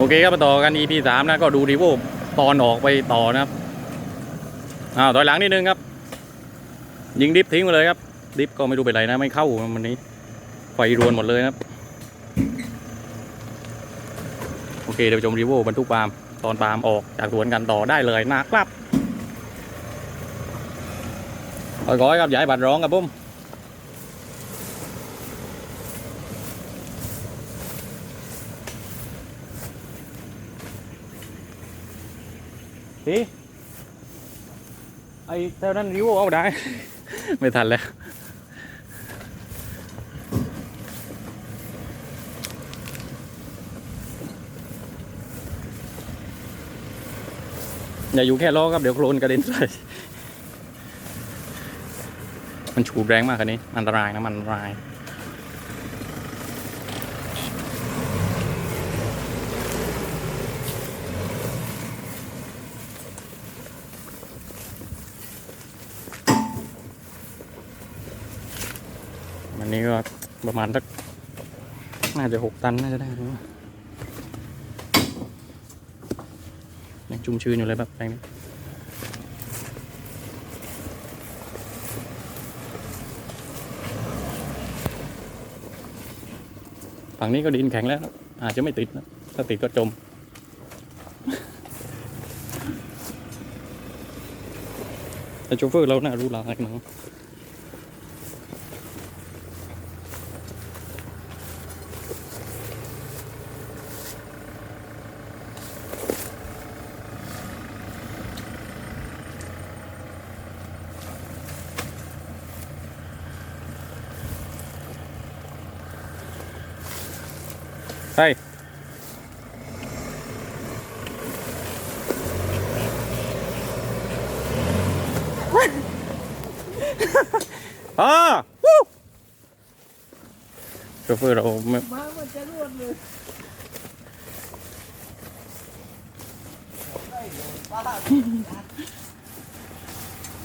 โอเคครับมาต่อกัน EP สามนะก็ดูรีโวตอนออกไปต่อนะครับอ้าวถอยหลังนิดนึงครับ ยิงดิฟทิ้งไปเลยครับ ดิฟก็ไม่รู้เป็นไรนะ ไม่เข้ามันนี้ไฟรวนหมดเลยนะครับ โอเคเดี๋ยวชมรีโวบรรทุกปาล์มตอนปาล์มออกจากสวนกันต่อได้เลยนะครับขอยๆครับอย่าให้บัดร้องครับผม พี่ไอ้แถวนั้นรีโวเอาได้ ไม่ทันแล้วอย่าอยู่แค่ล้อครับ เดี๋ยวโคลนกระเด็นใส่มันฉูดแรงมากคันนี้ อันตรายนะ มันอันตราย นนี้ก็ประมาณสักน่าจะหกตันน่าจะได้หรือว่ายังชุ่มชื้นอยู่เลยแบบแปลงนี้ฝั่งนี้ก็ดินแข็งแล้ว อาจจะไม่ติดนะ ถ้าติดก็จม แต่โชเฟอร์เราน่ารู้ลายมั้ง อ่าวู้โชเฟอร์เราไม่มามันจะรวดเลย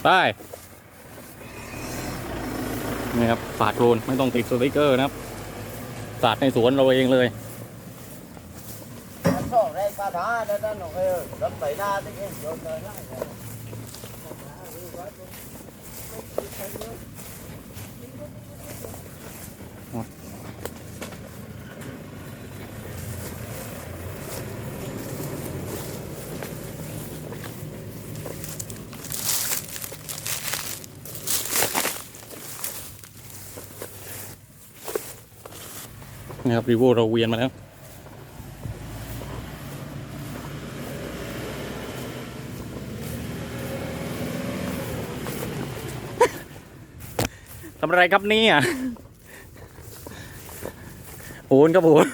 ได้นี่ครับฝาดโคลนไม่ต้องติดสติกเกอร์นะครับสาดในสวนเราเองเลยสองแรงปลาท้าเด้อท่านหนุ่มเอ้ยรถไปหน้าติ๊กเองโยนเลย นะครับรีโวเราเวียนมาแล้ว ทำอะไรครับเนี่ยโหนครับโหน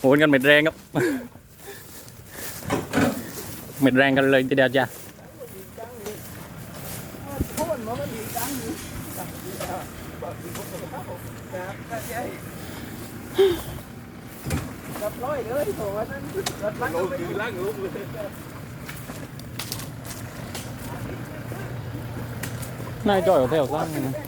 โหนกันเม็ดแรงครับเม็ดแรงกันเลยทีเดียวจ้ะโค่นมันดีจังอยู่กับร้อยเลยโถนั้นรถลังก็ไปลังลุกเลยนายจ่อยเอาแถวสั้นนะว่าว่าพ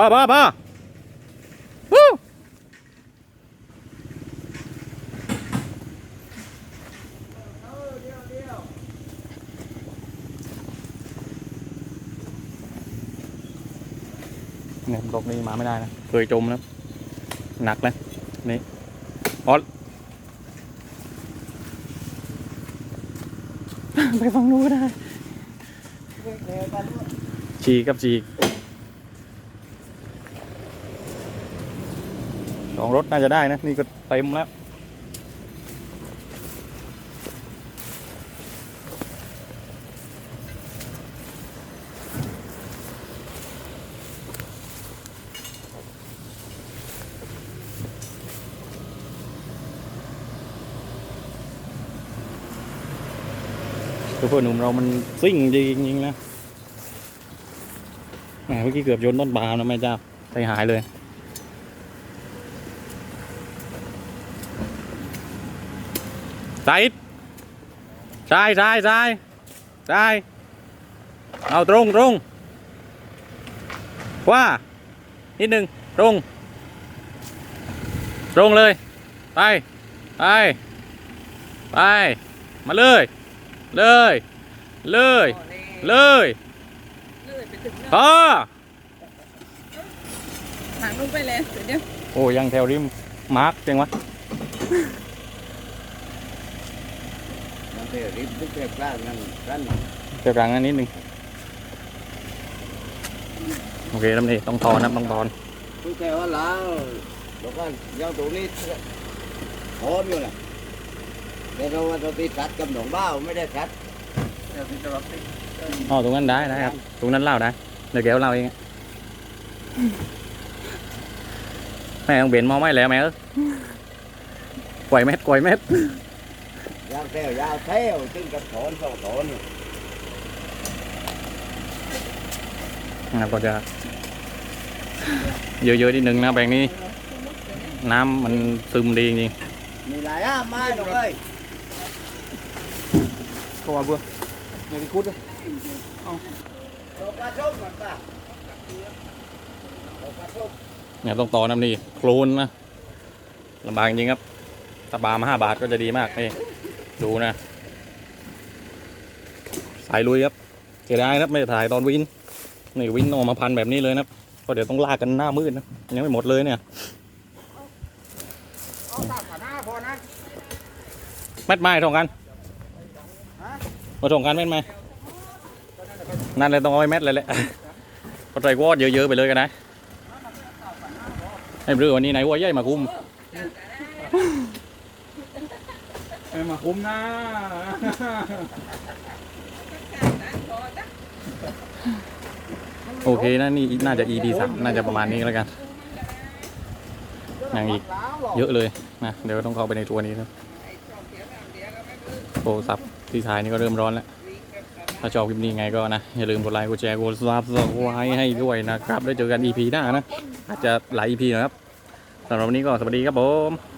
อพอพอ เนี่ยบล็อกนี้มาไม่ได้นะ เคยจมแล้ว หนักนะนี่ออสไปฟังนู้นก็ได้เวติ๊กเนี่ยกันด้วยฉีกกับฉีกสองรถน่าจะได้นะ นี่ก็เต็มแล้ว เพื่อนหนุ่มเรามันซิ่งจริงๆนะแหมเมื่อกี้เกือบโยนต้นปาล์มนะแม่เจ้าใจหายเลย ใส่ใช่ใช่ใช่ใช่เอาตรงตรงว่า นิดหนึ่งตรง ตรงเลย ไป ไป ไป มาเลย เลย เลย เลยเลยไปถึงพอทางลงไปเลยเดี๋ยวเดี๋ยวโอ้ยังแถวริมมาร์กจังวะนั่นเดี๋ยวรีบติ๊กเรียบร้อยนั่นนั่นเดี๋ยวกลางนั้นนิดหนึงโอเคลำนี้ต้องทอนนะต้องทอนคุยแค่ว่าแล้วแล้วก็ยังตัวนี้พร้อมอยู่นะ แต่เราว่าเราตีกัดกับหนองบ้าวไม่ได้กัดเดี๋ยวพี่จะรับติ๊กอ๋อตรงนั้นได้ได้ครับ ตรงนั้นเล่าได้เดี๋ยวแกเอาเล่าเองอะแม่ต้องเบนมองไม่แล้วแม่เออปล่อยเม็ดปล่อยเม็ดยาวแถวยาวแถวตึ้งกับถอนสองถอนนะครับก็จะเยอะๆนิดนึงนะแบงค์นี้ น้ำมันซึมดีจริงมีหลายอะไม้หนูเอ้ย ก็ว่าเบื่ออย่าไปคุดเลยดอกปลาส้มมันป่ะดอกปลาส้มเนี่ยต้องต่อน้ำนี่โคลนนะลำบากจริงครับตะบามห้าบาทก็จะดีมากนี่ดูนะ สายลุยครับเสียดายครับไม่ได้ถ่ายตอนวินนี่วินต้องเอามาพันแบบนี้เลยนะครับเพราะเดี๋ยวต้องลากกันหน้ามืดนะยังไม่หมดเลยเนี่ยเอาสามพันห้าพอนะแมทไม้ส่งกัน มาส่งกันแมทไม้นั่นเลยต้องเอาไว้แมทเลยแหละก็ใส่วอดเยอะๆไปเลยกันนะให้เรือวันนี้ไหนวัวใหญ่มาคุมให้มาคุ้มนะโอเคนะนี่น่าจะ ED สามน่าจะประมาณนี้แล้วกันอย่างอีกเยอะเลยนะเดี๋ยวต้องเข้าไปในตัวนี้ครับโทรศัพท์ ที่ท้ายนี่ก็เริ่มร้อนแล้ว ถ้าชอบคลิปนี้ไงก็นะ อย่าลืมกดไลค์กดแชร์กดซับสไครต์ให้ด้วยนะครับ ได้เจอกัน EP หน้านะ อาจจะหลาย EP นะครับสำหรับวันนี้ก็สวัสดีครับผม